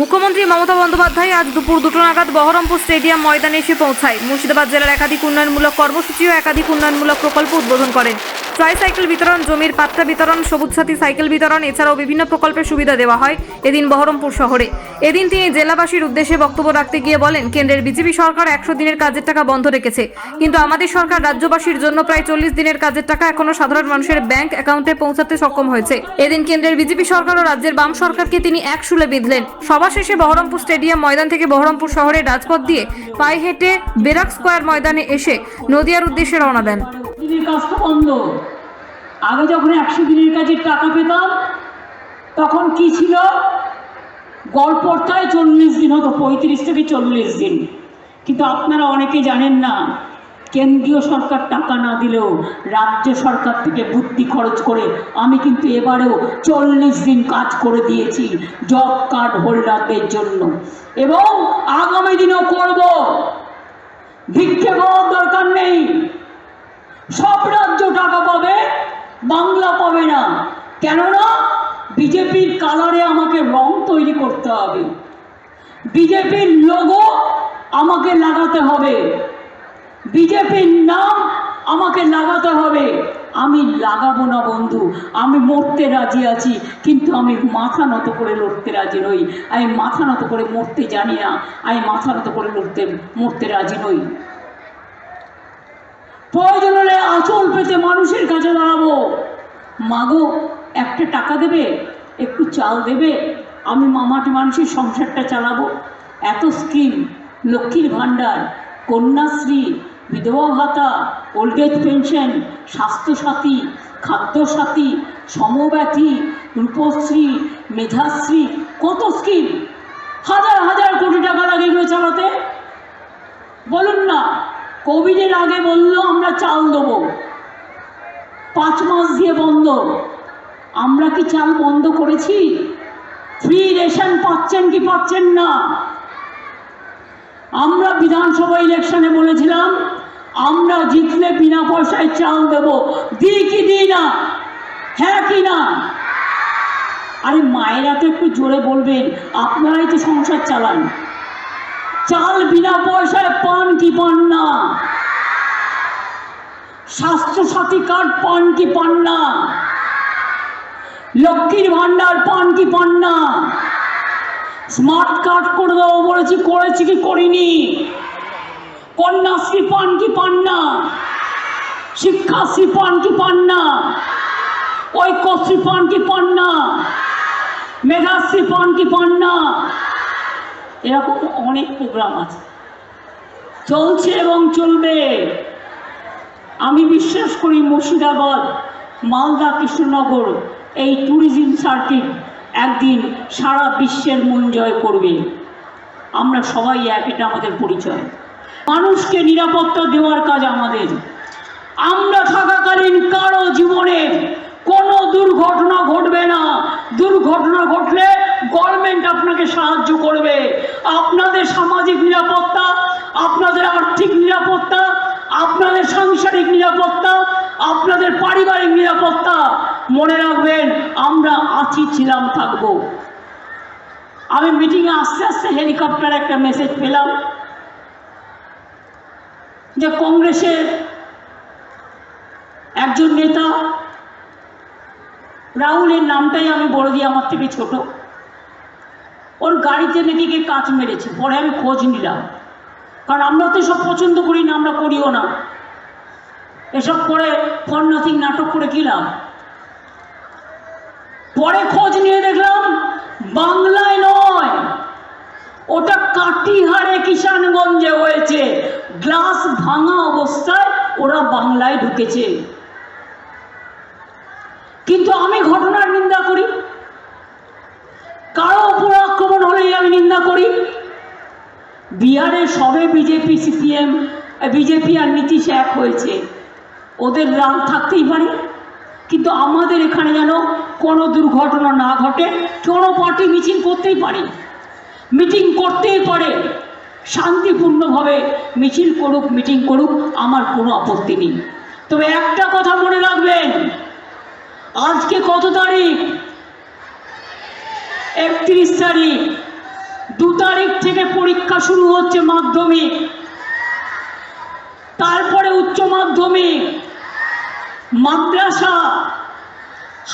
মুখ্যমন্ত্রী মমতা বন্দ্যোপাধ্যায় আজ দুপুর দুটো নাগাদ বহরমপুর স্টেডিয়াম ময়দানে এসে পৌঁছায়। মুর্শিদাবাদ জেলার একাধিক উন্নয়নমূলক কর্মসূচি ও একাধিক উন্নয়নমূলক প্রকল্প উদ্বোধন করেন। ট্রাইসাইকেল বিতরণ, জমির পাত্তা বিতরণ, সবুজ সাথী সাইকেল বিতরণ, এছাড়াও বিভিন্ন প্রকল্পের সুবিধা দেওয়া হয় এদিন বহরমপুর শহরে। এদিন তিনি জেলাবাসীর উদ্দেশ্যে বক্তব্য রাখতে গিয়ে বলেন, কেন্দ্রের বিজেপি সরকার একশো দিনের কাজের টাকা বন্ধ রেখেছে। কিন্তু আমাদের সরকার রাজ্যবাসীর জন্য প্রায় চল্লিশ দিনের কাজের টাকা এখনও সাধারণ মানুষের ব্যাংক অ্যাকাউন্টে পৌঁছাতে সক্ষম হয়েছে। এদিন কেন্দ্রের বিজেপি সরকার ও রাজ্যের বাম সরকারকে তিনি এক শুলে বিঁধলেন। সভা শেষে বহরমপুর স্টেডিয়াম ময়দান থেকে বহরমপুর শহরের রাজপথ দিয়ে পায়ে হেঁটে বেরাক স্কোয়ার ময়দানে এসে নদিয়ার উদ্দেশ্যে রওনা দেন। কাজটা বন্ধ। আগে যখন একশো দিনের কাজের টাকা পেতাম, তখন কি ছিল? গল্পটায় চল্লিশ দিন হতো, পঁয়ত্রিশ থেকে চল্লিশ দিন। কিন্তু আপনারা অনেকে জানেন না, কেন্দ্রীয় সরকার টাকা না দিলেও রাজ্য সরকার থেকে বুদ্ধি খরচ করে আমি কিন্তু এবারেও চল্লিশ দিন কাজ করে দিয়েছি জব কার্ড হোল্ডারদের জন্য। এবং আগামী দিনেও করব। ভিক্ষে পাওয়ার দরকার নেই। সব বাংলা পাবে না। কেননা বিজেপির কালারে আমাকে রং তৈরি করতে হবে। বিজেপির লোগো আমাকে লাগাতে হবে। বিজেপির নাম আমাকে লাগাতে হবে। আমি লাগাবো না বন্ধু, আমি মরতে রাজি আছি, কিন্তু আমি মাথা নত করে লড়তে রাজি নই। আমি মাথা নত করে মরতে জানি না, আমি মাথা নত করে লড়তে, মরতে রাজি নই। প্রয়োজন হলে আঁচল পেতে মানুষের কাছে দাঁড়াবো মাগো, একটা টাকা দেবে? একটু চাল দেবে? আমি মামাটি মানুষের সংসারটা চালাবো। এত স্কিম, লক্ষ্মীর ভাণ্ডার, কন্যাশ্রী, বিধবা ভাতা, old age pension, Swasthyasathi, Khadyasathi, Samabyathi, Rupashree, Medhashree, কত স্কিম? হাজার হাজার কোটি টাকা লাগে এগুলো চালাতে? বলুন না। কোভিডের আগে বলল আমরা চাল দেবো। পাঁচ মাস দিয়ে বন্ধ। আমরা কি চাল বন্ধ করেছি? ফ্রি রেশন পাচ্ছেন কি পাচ্ছেন না? আমরা বিধানসভা ইলেকশনে বলেছিলাম, আমরা জিতলে বিনা পয়সায় চাল দেব। দিই কি দিই না? হ্যাঁ কি না? আরে মায়েরা তো একটু জোরে বলবেন, আপনারাই তো সংসার চালান। চাল বিনা পয়সায় পান কি পান না? স্বাস্থ্য সাথী কার্ড পান কি পান না? লক্ষ্মীর ভান্ডার পান কি পান না? স্মার্ট কার্ড করে দেবো বলেছি, করেছি কি করিনি? কন্যাশ্রী পান কি পান না? শিক্ষাশ্রী পান কি পান না? ঐক্যশ্রী পান কি পান না? মেধাশ্রী পান কি পান না? এরকম অনেক প্রোগ্রাম আছে। চলছে এবং চলবে। আমি বিশ্বাস করি মুর্শিদাবাদ, মালদা, কৃষ্ণনগর এই ট্যুরিজম সার্কিট একদিন সারা বিশ্বের মন জয় করবে। আমরা সবাই এক, এটা আমাদের পরিচয়। মানুষকে নিরাপত্তা দেওয়ার কাজ আমাদের। আমরা থাকাকালীন কারও জীবনে কোনো দুর্ঘটনা ঘটবে না। দুর্ঘটনা ঘটলে গভর্নমেন্ট আপনাকে সাহায্য করবে। আপনাদের সামাজিক নিরাপত্তা, আপনাদের আর্থিক নিরাপত্তা, আপনাদের সাংসারিক নিরাপত্তা, আপনাদের পারিবারিক নিরাপত্তা। মনে রাখবেন, আমরা আছি, ছিলাম, থাকব। আমি মিটিংয়ে আস্তে আস্তে হেলিকপ্টার একটা মেসেজ পেলাম যে কংগ্রেসের একজন নেতা রাহুলের নামটাই আমি বলে দিই আমার থেকে ছোট। ওর গাড়িতে নাকি কে কাজ মেরেছে, পরে আমি খোঁজ নিলাম। কারণ আমরা তো এসব পছন্দ করি না, আমরা করিও না। এসব করে ফর নাথিং নাটক করে কিলাম পরে খোঁজ নিয়ে দেখলাম, বাংলায় নয়। ওটা কাটিহারে কিষানগঞ্জে হয়েছে। গ্লাস ভাঙা অবস্থায় ওরা বাংলায় ঢুকেছে। কিন্তু আমি ঘটনার নিন্দা কারও। বিহারে সবে বিজেপি, সিপিএম বিজেপি আর নীতিশ এক হয়েছে। ওদের রাগ থাকতেই পারে। কিন্তু আমাদের এখানে যেন কোনো দুর্ঘটনা না ঘটে, কোনো পার্টি মিছিল করতেই পারে। মিটিং করতেই পারে। শান্তিপূর্ণভাবে মিছিল করুক, মিটিং করুক, আমার কোনো আপত্তি নেই। তবে একটা কথা মনে রাখবেন, আজকে কত তারিখ? একত্রিশ তারিখ। তারিখ থেকে পরীক্ষা শুরু হচ্ছে মাধ্যমিক। তারপরে উচ্চ মাধ্যমিক, মাদ্রাসা,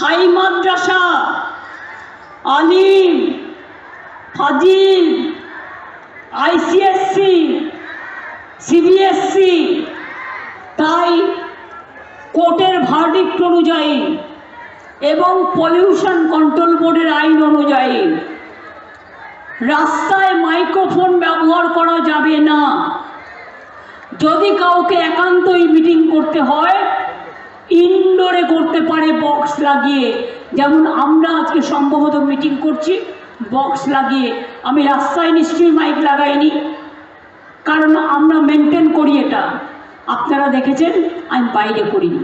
হাই মাদ্রাসা, আলিম, ফাজিল, আইসিএসসি, সিবিএসসি। তাই কোর্টের ভার্ডিক্ট অনুযায়ী এবং পলিউশন কন্ট্রোল বোর্ডের আইন অনুযায়ী রাস্তায় মাইক্রোফোন ব্যবহার করা যাবে না। যদি কাউকে একান্তই মিটিং করতে হয়, ইনডোরে করতে পারে বক্স লাগিয়ে। যেমন আমরা আজকে সম্ভবত মিটিং করছি, বক্স লাগিয়ে। আমি রাস্তায় নিশ্চয়ই মাইক লাগাইনি, কারণ আমরা মেনটেন করি এটা। আপনারা দেখেছেন, আমি বাইরে করিনি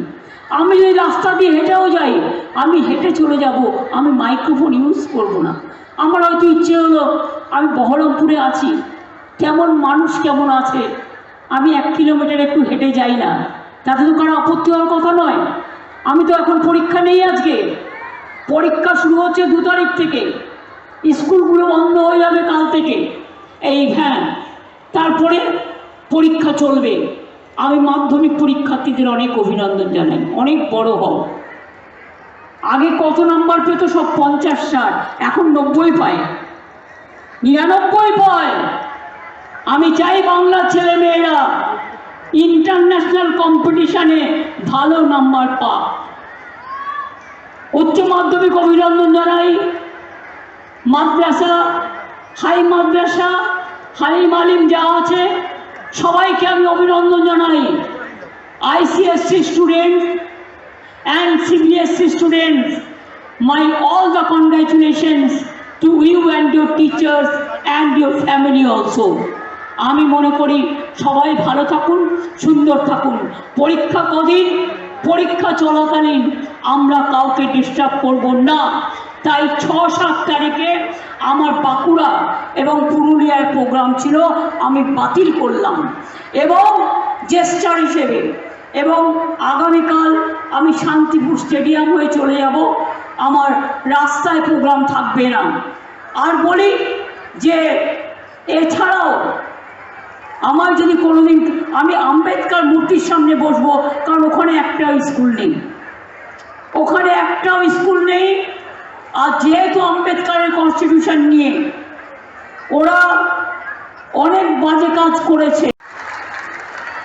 আমি যদি রাস্তা দিয়ে হেঁটেও যাই, আমি হেঁটে চলে যাব, আমি মাইক্রোফোন ইউজ করব না। আমার হয়তো ইচ্ছে হলো আমি বহরমপুরে আছি। কেমন মানুষ কেমন আছে? আমি এক কিলোমিটার একটু হেঁটে যাই না। তাতে তো কারও আপত্তি হওয়ার কথা নয়। আমি তো এখন পরীক্ষা নেই আজকে। পরীক্ষা শুরু হচ্ছে দু তারিখ থেকে। স্কুলগুলো বন্ধ হয়ে যাবে কাল থেকে। এই হ্যাঁ তারপরে পরীক্ষা চলবে। আমি মাধ্যমিক পরীক্ষার্থীদের অনেক অভিনন্দন জানাই। অনেক বড় হও। আগে কত নাম্বার পেত? সব পঞ্চাশ, ষাট। এখন নব্বই পায়। নিরানব্বই পায়। আমি চাই বাংলার ছেলে মেয়েরা ইন্টারন্যাশনাল কম্পিটিশনে ভালো নাম্বার পাক। উচ্চ মাধ্যমিক অভিনন্দন জানাই। মাদ্রাসা, হাই মাদ্রাসা, হাই মালিম যা আছে, সবাইকে আমি অভিনন্দন জানাই। ICSE student and CBSE student my all the congratulations to you and your teachers and your family also আমি মনে করি সবাই ভালো থাকুন, সুন্দর থাকুন। পরীক্ষা কদিন? পরীক্ষা চলাকালীন আমরা কাউকে ডিস্টার্ব করব না। তাই ছ সাত তারিখে আমার বাঁকুড়া এবং পুরুলিয়ার প্রোগ্রাম ছিল, আমি বাতিল করলাম। এবং জেস্টার হিসেবে এবং আগামীকাল আমি শান্তিপুর স্টেডিয়াম হয়ে চলে যাব। আমার রাস্তায় প্রোগ্রাম থাকবে না। আর বলি যে এছাড়াও আমার যদি কোনোদিন আমি আম্বেদকর মূর্তির সামনে বসবো, কারণ ওখানে একটাও স্কুল নেই। ওখানে একটাও স্কুল নেই। আর যেহেতু আম্বেদকরের কনস্টিটিউশন নিয়ে ওরা অনেক বাজে কাজ করেছে।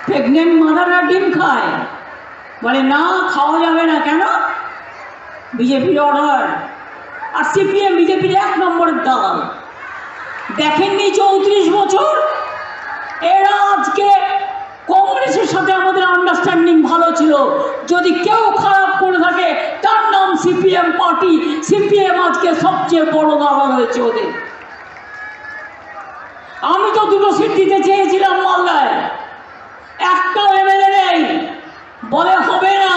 প্রেগনেন্ট মাদাররা ডিম খায়। বলে, না, খাওয়া যাবে না, কেন? বিজেপির অর্ডার আর সিপিএম বিজেপির এক নম্বরের দালাল। দেখেননি চৌত্রিশ বছর? এরা আজকে কংগ্রেসের সাথে আমাদের আন্ডারস্ট্যান্ডিং ভালো ছিল। যদি কেউ খারাপ করে থাকে, তার নাম সিপিএম পার্টি। সিপিএম আজকে সবচেয়ে বড় দালাল হয়েছে ওদের। আমি তো দুটো সিট দিতে চেয়েছিলাম মালদায়। একটা এমএলএ নেই বলে হবে না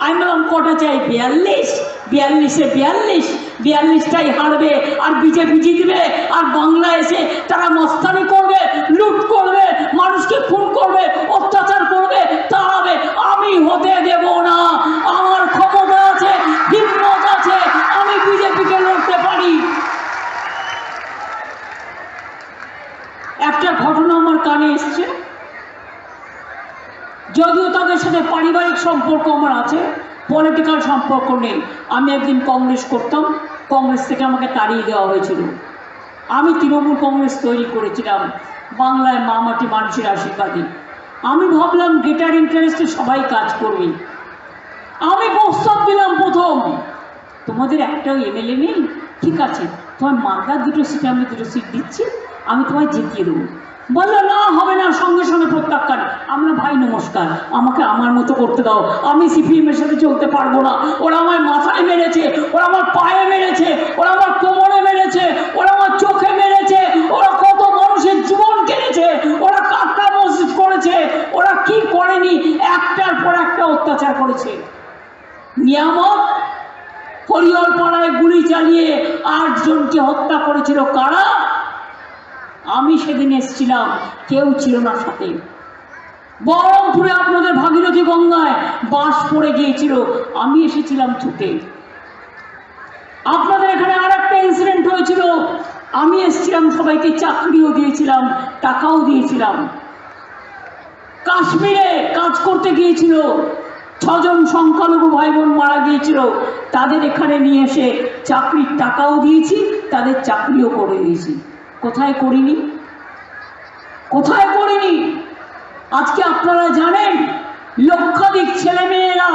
আমি বললাম কটা চাই বিয়াল্লিশ, বিয়াল্লিশে বিয়াল্লিশ, বিয়াল্লিশটাই হারবে আর বিজেপি জিতবে। আর বাংলা এসে তারা মস্তানি করবে, লুট করবে, মানুষকে খুন করবে, অত্যাচার করবে, তাড়াবে। আমি হতে দেব না। আমার ক্ষমতা আছে, হিম্মত আছে, আমি বিজেপিকে লড়তে পারি। একটা ঘটনা আমার কানে এসছে। যদিও তাদের সাথে পারিবারিক সম্পর্ক আমার আছে পলিটিক্যাল সম্পর্ক নেই। আমি একদিন কংগ্রেস করতাম, কংগ্রেস থেকে আমাকে তাড়িয়ে দেওয়া হয়েছিল। আমি তৃণমূল কংগ্রেস তৈরি করেছিলাম, বাংলায় মা মাটি মানুষের আশীর্বাদে। আমি ভাবলাম গেটার ইন্টারেস্টে সবাই কাজ করবে। আমি প্রস্তাব দিলাম প্রথম, তোমাদের একটাও এমএলএ নেই? ঠিক আছে, তোমার মালদার দুটো সিটে আমি দুটো সিট দিচ্ছি, আমি তোমায় জিতিয়ে দেবো। বলল, না, হবে না, সঙ্গে সঙ্গে প্রত্যাখ্যান। আমরা, ভাই, নমস্কার, আমাকে আমার মতো করতে দাও। আমি সিপিএমের সাথে চলতে পারব না। ওরা আমার মাথায় মেরেছে, ওরা আমার পায়ে মেরেছে, ওরা আমার কোমরে মেরেছে, ওরা আমার চোখে মেরেছে, ওরা কত মানুষের জীবন কেড়েছে, ওরা কাটটা মসজিদ করেছে, ওরা কি করেনি, একটার পর একটা অত্যাচার করেছে। নিয়ামক হরিহর পাড়ায় গুলি চালিয়ে আটজনকে হত্যা করেছিল কারা? সেদিন এসেছিলাম, কেউ ছিল না সাথে। বহরমপুরে আপনাদের ভাগীরথী গঙ্গায় বাস পড়ে গিয়েছিল, আমি এসেছিলাম ছুটে। আপনাদের এখানে আর একটা ইনসিডেন্ট হয়েছিল, আমি এসেছিলাম, সবাইকে চাকরিও দিয়েছিলাম, টাকাও দিয়েছিলাম। কাশ্মীরে কাজ করতে গিয়েছিল, ছজন সংখ্যালঘু ভাই বোন মারা গিয়েছিল, তাদের এখানে নিয়ে এসে চাকরির টাকাও দিয়েছি, তাদের চাকরিও করে দিয়েছি। কোথায় করিনি? কোথায় করিনি আজকে আপনারা জানেন, লক্ষাধিক ছেলেমেয়েরা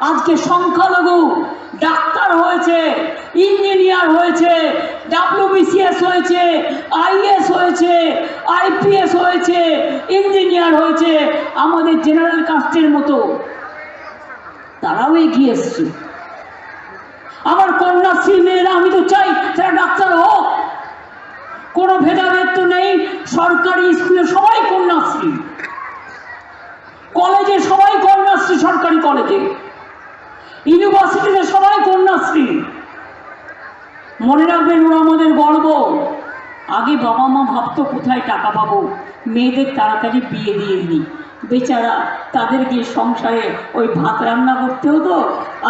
আজকে সংখ্যালঘু, ডাক্তার হয়েছে, ইঞ্জিনিয়ার হয়েছে, ডাব্লিউবিসিএস হয়েছে, আইএস হয়েছে, আইপিএস হয়েছে, ইঞ্জিনিয়ার হয়েছে, আমাদের জেনারেল কাস্টের মতো। তারাও এগিয়ে এসছে। আমার কন্যাশ্রী মেয়েরা, আমি তো চাই তারা ডাক্তার হোক। কোনো ভেদাভেদ তো নেই। সরকারি স্কুলে সবাই কন্যাশ্রী। কলেজে সবাই কন্যাশ্রী, সরকারি কলেজে। ইউনিভার্সিটিতে সবাই কন্যাশ্রী। মনে রাখবেন, ওরা আমাদের গর্ব। আগে বাবা মা ভাবতো, কোথায় টাকা পাবো? মেয়েদের তাড়াতাড়ি বিয়ে দিয়ে দিই। বেচারা তাদেরকে সংসারে ওই ভাত রান্না করতে হতো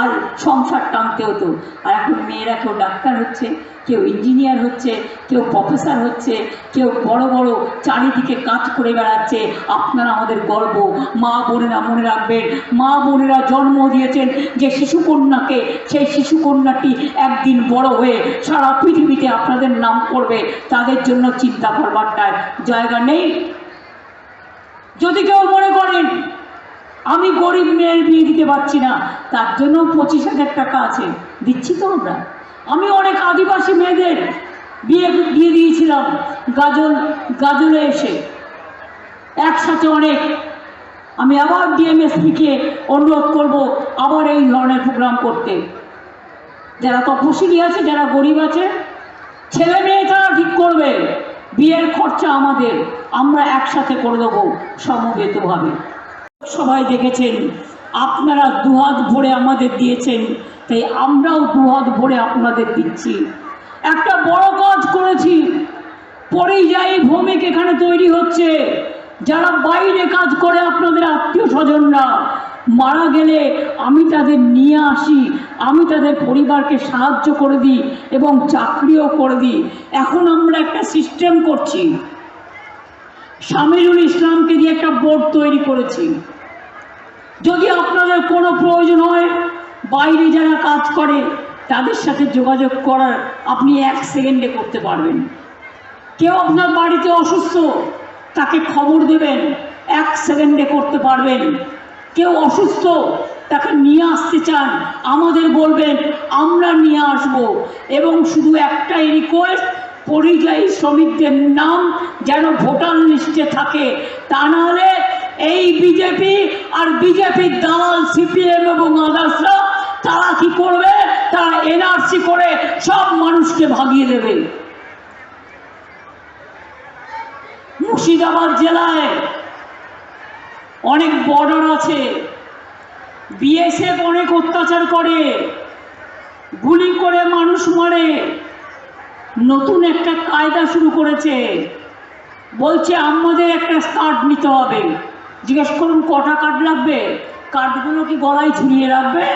আর সংসার টানতে হতো আর এখন মেয়েরা কেউ ডাক্তার হচ্ছে, কেউ ইঞ্জিনিয়ার হচ্ছে, কেউ প্রফেসর হচ্ছে, কেউ বড় বড় চারিদিকে কাজ করে বেড়াচ্ছে। আপনারা আমাদের গর্ব। মা বোনেরা মনে রাখবেন, মা বোনেরা জন্ম দিয়েছেন যে শিশুকন্যাকে, সেই শিশুকন্যাটি একদিন বড় হয়ে সারা পৃথিবীতে আপনাদের নাম করবে। তাদের জন্য চিন্তা করবারটায় জায়গা নেই। যদি কেউ মনে করেন, আমি গরিব মেয়ের বিয়ে দিতে পারছি না, তার জন্য পঁচিশ হাজার টাকা আছে, দিচ্ছি তো আমরা। আমি অনেক আদিবাসী মেয়েদের বিয়ে দিয়ে দিয়েছিলাম, গাজল, গাজলে এসে। একসাথে অনেক। আমি আবার ডিএমএসপিকে অনুরোধ করব আবার এই ধরনের প্রোগ্রাম করতে। যারা তপশিলি আছে, যারা গরিব আছে, ছেলে মেয়ে তারা ঠিক করবে। বিয়ের খরচা আমাদের, আমরা একসাথে করে দেবো সমবেতভাবে। সবাই দেখেছেন, আপনারা দুহাত ভরে আমাদের দিয়েছেন, তাই আমরাও দুহাত ভরে আপনাদের দিচ্ছি। একটা বড় কাজ করেছি পরিযায়ী ভূমিক এখানে তৈরি হচ্ছে, যারা বাইরে কাজ করে আপনাদের আত্মীয় স্বজনরা মারা গেলে আমি তাদের নিয়ে আসি, আমি তাদের পরিবারকে সাহায্য করে দিই এবং চাকরিও করে দিই। এখন আমরা একটা সিস্টেম করছি। শামিরুল ইসলামকে দিয়ে একটা বোর্ড তৈরি করেছি। যদি আপনাদের কোনো প্রয়োজন হয়, বাইরে যারা কাজ করে, তাদের সাথে যোগাযোগ করার আপনি এক সেকেন্ডে করতে পারবেন। কেউ আপনার বাড়িতে অসুস্থ, তাকে খবর দেবেন, এক সেকেন্ডে করতে পারবেন। কেউ অসুস্থ, তাকে নিয়ে আসতে চান। আমাদের বলবেন, আমরা নিয়ে আসব। এবং শুধু একটাই রিকোয়েস্ট পরিযায়ী শ্রমিকদের নাম যেন ভোটার লিস্টে থাকে। তা নাহলে এই বিজেপি আর বিজেপির দালাল, সিপিএম এবং আদার্সরা তারা কি করবে? তারা এনআরসি করে সব মানুষকে ভাগিয়ে দেবে। মুর্শিদাবাদ জেলায় অনেক বর্ডার আছে। বিএসএফ অনেক অত্যাচার করে। গুলি করে মানুষ মারে। নতুন একটা কায়দা শুরু করেছে। বলছে, আমাদের একটা কার্ড নিতে হবে। জিজ্ঞেস করুন, কটা কার্ড লাগবে? কার্ডগুলো কি গলায় ঝুলিয়ে রাখবে?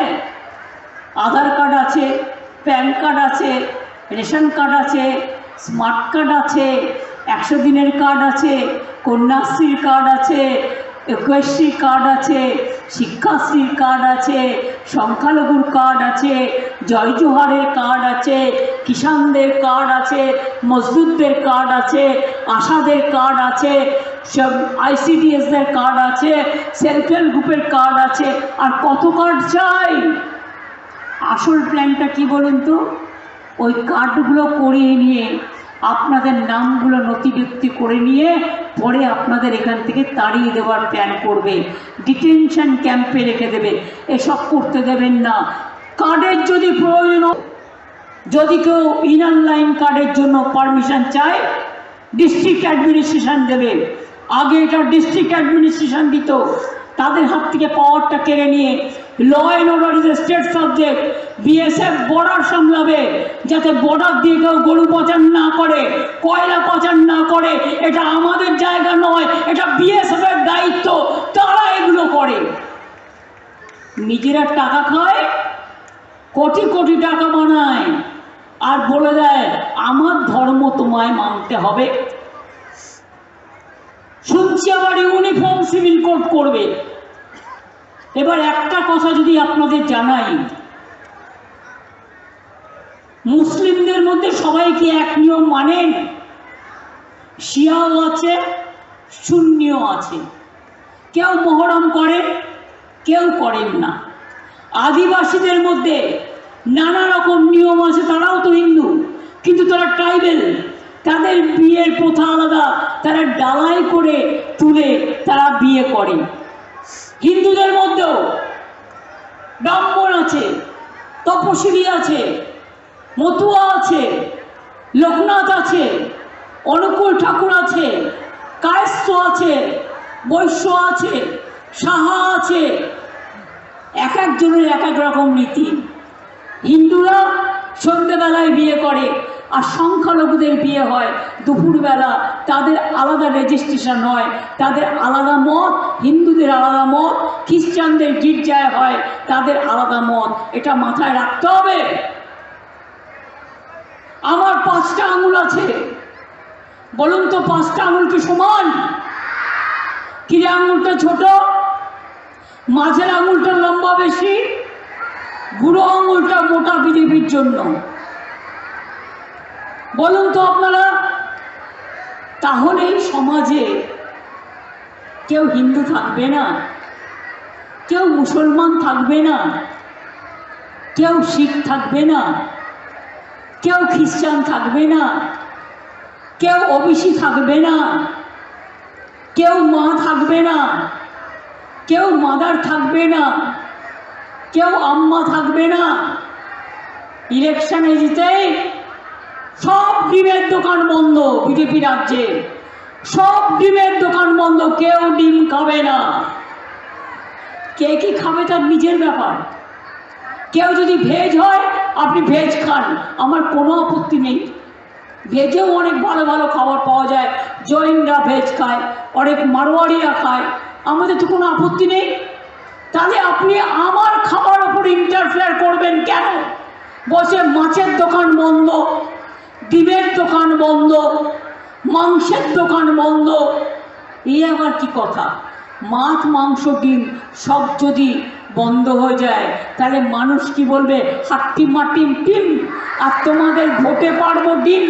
আধার কার্ড আছে, প্যান কার্ড আছে, রেশন কার্ড আছে, স্মার্ট কার্ড আছে, একশো দিনের কার্ড আছে, কন্যাশ্রীর কার্ড আছে একুশশ্রী কার্ড আছে, শিক্ষাশ্রীর কার্ড আছে, সংখ্যালঘুর কার্ড আছে জয় জোহারের কার্ড আছে, কিষানদের কার্ড আছে, মজদুরদের কার্ড আছে, আশাদের কার্ড আছে, সব আইসিডিএসদের কার্ড আছে সেলফ হেল্প গ্রুপের কার্ড আছে, আর কত কার্ড চাই? আসল প্ল্যানটা কি বলুন তো? ওই কার্ডগুলো করিয়ে নিয়ে আপনাদের নামগুলো নথিভুক্তি করে নিয়ে পরে আপনাদের এখান থেকে তাড়িয়ে দেওয়ার প্ল্যান করবে। ডিটেনশন ক্যাম্পে রেখে দেবে। এসব করতে দেবেন না। কার্ডের যদি প্রয়োজন যদি কেউ ইনার লাইন কার্ডের জন্য পারমিশন চায় ডিস্ট্রিক্ট অ্যাডমিনিস্ট্রেশন দেবে। আগে এটা ডিস্ট্রিক্ট অ্যাডমিনিস্ট্রেশন দিত। তাদের হাত থেকে পাওয়ারটা কেড়ে নিয়ে law and order is a state subject BSF border সামলাবে, যাতে বর্ডার দিয়ে কেউ গরু পাচার না করে, কয়লা পাচার না করে। এটা আমাদের জায়গা নয়, এটা বিএসএফ এর দায়িত্ব। তারা এগুলো করে। নিজেরা টাকা খায়, কোটি কোটি টাকা বানায়। আর বলে দেয়, আমার ধর্ম তোমায় মানতে হবে। শুনছি আবার ইউনিফর্ম সিভিল কোড করবে। এবার একটা কথা যদি আপনাদের জানাই। মুসলিমদের মধ্যে সবাই কি এক নিয়ম মানেন? শিয়াও আছে শূন্যও আছে। কেউ মহরম করেন, কেউ করেন না। আদিবাসীদের মধ্যে নানা রকম নিয়ম আছে, তারাও তো হিন্দু। কিন্তু তারা ট্রাইবেল। তাদের বিয়ের প্রথা আলাদা। তারা ডালাই করে তুলে তারা বিয়ে করে হিন্দুদের মধ্যেও ব্রাহ্মণ আছে তপশিলি আছে, মতুয়া আছে, লোকনাথ আছে, অনুকূল ঠাকুর আছে, কায়স্থ আছে, বৈশ্য আছে, সাহা আছে, এক একজনের এক এক রকম নীতি হিন্দুরা সন্ধ্যেবেলায় বিয়ে করে আর সংখ্যালঘুদের বিয়ে হয়। দুপুরবেলা তাদের আলাদা রেজিস্ট্রেশন হয়। তাদের আলাদা মত, হিন্দুদের আলাদা মত, খ্রিস্টানদের গির্জায় হয়। তাদের আলাদা মত, এটা মাথায় রাখতে হবে। আমার পাঁচটা আঙুল আছে। বলুন তো পাঁচটা আঙুল কি সমান? কি রে আঙুলটা ছোট? মাঝের আঙুলটা লম্বা বেশি। বুড়ো আঙুলটা মোটা পৃথিবীর জন্য। বলুন তো আপনারা তাহলে সমাজে কেউ হিন্দু থাকবে না, কেউ মুসলমান থাকবে না, কেউ শিখ থাকবে না, কেউ খ্রিস্টান থাকবে না, কেউ ওবিসি থাকবে না, কেউ মা থাকবে না, কেউ মাদার থাকবে না, কেউ আম্মা থাকবে না। ইলেকশনে জিতেই সব ডিমের দোকান বন্ধ বিজেপি রাজ্যে। সব ডিমের দোকান বন্ধ, কেউ ডিম খাবে না। কে কি খাবে তার নিজের ব্যাপার। কেউ যদি ভেজ হয়, আপনি ভেজ খান। আমার কোনো আপত্তি নেই। ভেজেও অনেক ভালো ভালো খাবার পাওয়া যায়। জৈনরা ভেজ খায়, অনেক মারোয়াড়িরা খায়। আমাদের তো কোনো আপত্তি নেই। তাহলে আপনি আমার খাবার ওপর ইন্টারফেয়ার করবেন কেন? বসে মাছের দোকান বন্ধ ডিমের দোকান বন্ধ, মাংসের দোকান বন্ধ। এই আবার কি কথা? মাছ, মাংস, ডিম সব যদি বন্ধ হয়ে যায়, তাহলে মানুষ কি বলবে? হাট্টি মাটিম টিম, আর তোমাদের ভোটে পারব ডিম।